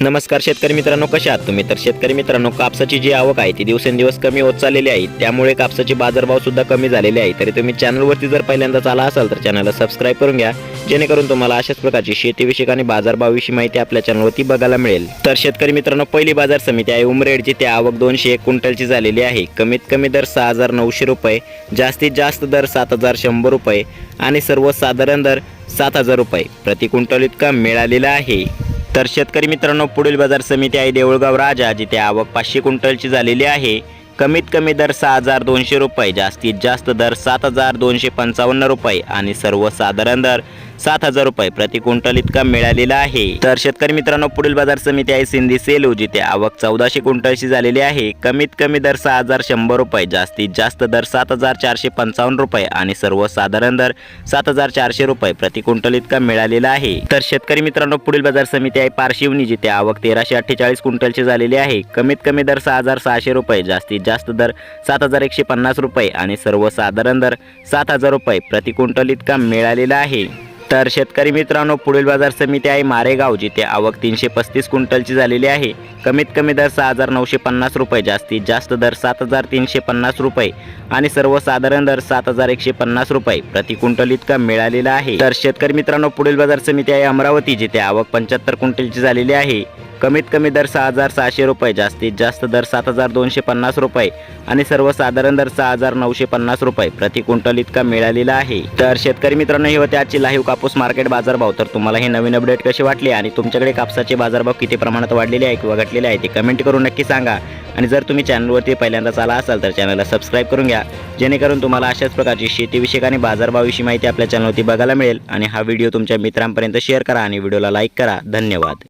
नमस्कार शेतकरी मित्रांनो कशा आहात तुम्ही? तर शेतकरी मित्रांनो कापसाची जी आवक आहे ती दिवसेंदिवस कमी होत चाललेली आहे. त्यामुळे कापसाचे बाजारभाव सुद्धा कमी झालेले आहे. तरी तुम्ही चॅनलवरती जर पहिल्यांदाच आला असाल तर चॅनलला सबस्क्राईब करून घ्या. जेणेकरून तुम्हाला अशाच प्रकारची शेतीविषयक आणि बाजारभावाविषयी माहिती आपल्या चॅनलवरती बघायला मिळेल. तर शेतकरी मित्रांनो पहिली बाजार समिती आहे उमरेडची. त्या आवक दोनशे एक क्विंटलची झालेली आहे. कमीत कमी दर सहा हजार नऊशे रुपये जास्तीत जास्त दर सात हजार शंभर रुपये आणि सर्वसाधारण दर सात हजार रुपये. प्रति क्विंटल इतका मिळालेला आहे. तर शेतकरी मित्रांनो पुढील बाजार समिती आहे देऊळगाव राजा जिथे आवक पाचशे क्विंटलची झालेली आहे. कमीत कमी दर सहा हजार दोनशे रुपये जास्तीत जास्त दर सात हजार दोनशे पंचावन्न रुपये आणि सर्वसाधारण दर सात हजार रुपये प्रति क्विंटल इतका मिळालेला आहे. तर शेतकरी मित्रांनो पुढील बाजार समिती आहे सिंधी सेलू जिथे आवक चौदाशे क्विंटलशी झालेली आहे. कमीत कमी दर सहा हजार शंभर रुपये जास्तीत जास्त दर सात हजार चारशे पंचावन्न रुपये आणि सर्वसाधारण दर सात हजार चारशे रुपये प्रति क्विंटल इतका मिळालेला आहे. तर शेतकरी मित्रांनो पुढील बाजार समिती आहे पारशिवनी जिथे आवक तेराशे अठ्ठेचाळीस क्विंटलची झालेली आहे. कमीत कमी दर सहा हजार सहाशे रुपये जास्तीत जास्त दर सात हजार एकशे पन्नास रुपये आणि सर्वसाधारण दर सात हजार रुपये प्रति क्विंटल इतका मिळालेला आहे. तर शेतकरी मित्रांनो पुढील बाजार समिती आहे मारेगाव जिथे आवक तीनशे पस्तीस क्विंटलची झालेली आहे. कमीत कमी दर सहा हजार नऊशे पन्नास रुपये जास्तीत जास्त दर सात हजार तीनशे पन्नास रुपये आणि सर्वसाधारण दर सात हजार एकशे पन्नास रुपये प्रति क्विंटल इतका मिळालेला आहे. तर शेतकरी मित्रांनो पुढील बाजार समिती आहे अमरावती जिथे आवक पंच्याहत्तर क्विंटलची झालेली आहे. कमीत कमी दर सहा हजार सहाशे रुपये जास्तीत जास्त दर सात हजार दोनशे पन्नास रुपये आणि सर्वसाधारण दर सहा हजार नऊशे पन्नास रुपये. प्रति क्विंटल इतका मिळालेला आहे. तर शेतकरी मित्रांनो हे होते आजची लाईव्ह कापूस मार्केट बाजारभाव. तर तुम्हाला हे नवीन अपडेट कसे वाटले आणि तुमच्याकडे कापसाचे बाजारभाव किती प्रमाणात वाढलेले आहे किंवा घटलेले आहे ते कमेंट करून नक्की सांगा. आणि जर तुम्ही चॅनलवरती पहिल्यांदाच आला असाल तर चॅनलला सबस्क्राईब करून घ्या. जेणेकरून तुम्हाला अशाच प्रकारची शेतीविषयक आणि बाजारभावाविषयी माहिती आपल्या चॅनलवरती बघायला मिळेल. आणि हा व्हिडिओ तुमच्या मित्रांपर्यंत शेअर करा आणि व्हिडिओला लाईक करा. धन्यवाद.